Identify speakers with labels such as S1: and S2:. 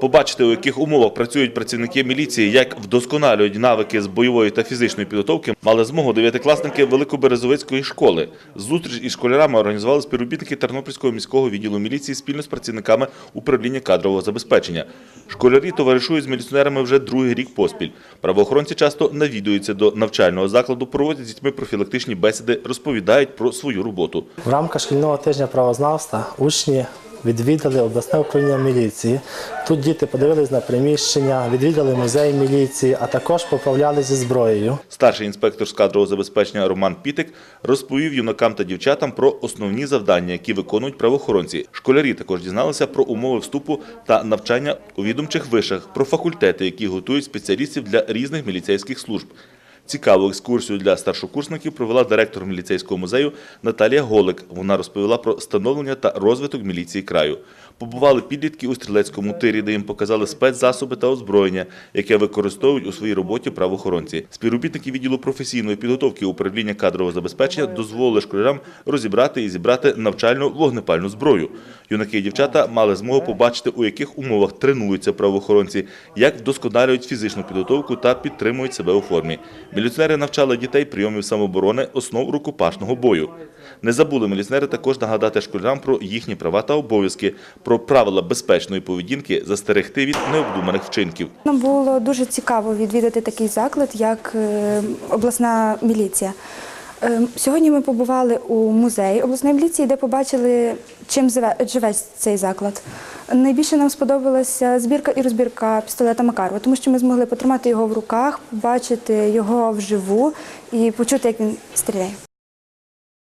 S1: Побачити, у яких умовах працюють працівники міліції, як вдосконалюють навики з бойової та фізичної підготовки, мали змогу дев'ятикласники Великоберезовицької школи. Зустріч із школярами організували співробітники Тернопільського міського відділу міліції спільно з працівниками управління кадрового забезпечення. Школярі товаришують з міліціонерами вже другий рік поспіль. Правоохоронці часто навідуються до навчального закладу, проводять з дітьми профілактичні бесіди, розповідають про свою роботу.
S2: В рамках шкільного тижня правознавства учні відвідали обласне управління міліції. Тут діти подивились на приміщення, відвідали музей міліції, а також поправляли зі зброєю.
S1: Старший інспектор з кадрового забезпечення Роман Пітик розповів юнакам та дівчатам про основні завдання, які виконують правоохоронці. Школярі також дізналися про умови вступу та навчання у відомчих вишах, про факультети, які готують спеціалістів для різних міліцейських служб. Цікаву екскурсію для старшокурсників провела директор міліцейського музею Наталія Голик. Вона розповіла про становлення та розвиток міліції краю. Побували підлітки у стрілецькому тирі, де їм показали спецзасоби та озброєння, яке використовують у своїй роботі правоохоронці. Співробітники відділу професійної підготовки управління кадрового забезпечення дозволили школярам розібрати і зібрати навчальну вогнепальну зброю. Юнаки і дівчата мали змогу побачити, у яких умовах тренуються правоохоронці, як вдосконалюють фізичну підготовку та підтримують себе у формі. Міліціонери навчали дітей прийомів самооборони, основ рукопашного бою. Не забули міліціонери також нагадати школярам про їхні права та обов'язки, про правила безпечної поведінки, застерегти від необдуманих вчинків.
S3: Нам було дуже цікаво відвідати такий заклад, як е, обласна міліція. Е, Сьогодні ми побували у музеї обласної міліції, де побачили, чим живе цей заклад. Найбільше нам сподобалася збірка і розбірка пістолета Макарова, тому що ми змогли потримати його в руках, побачити його вживу і почути, як він стріляє.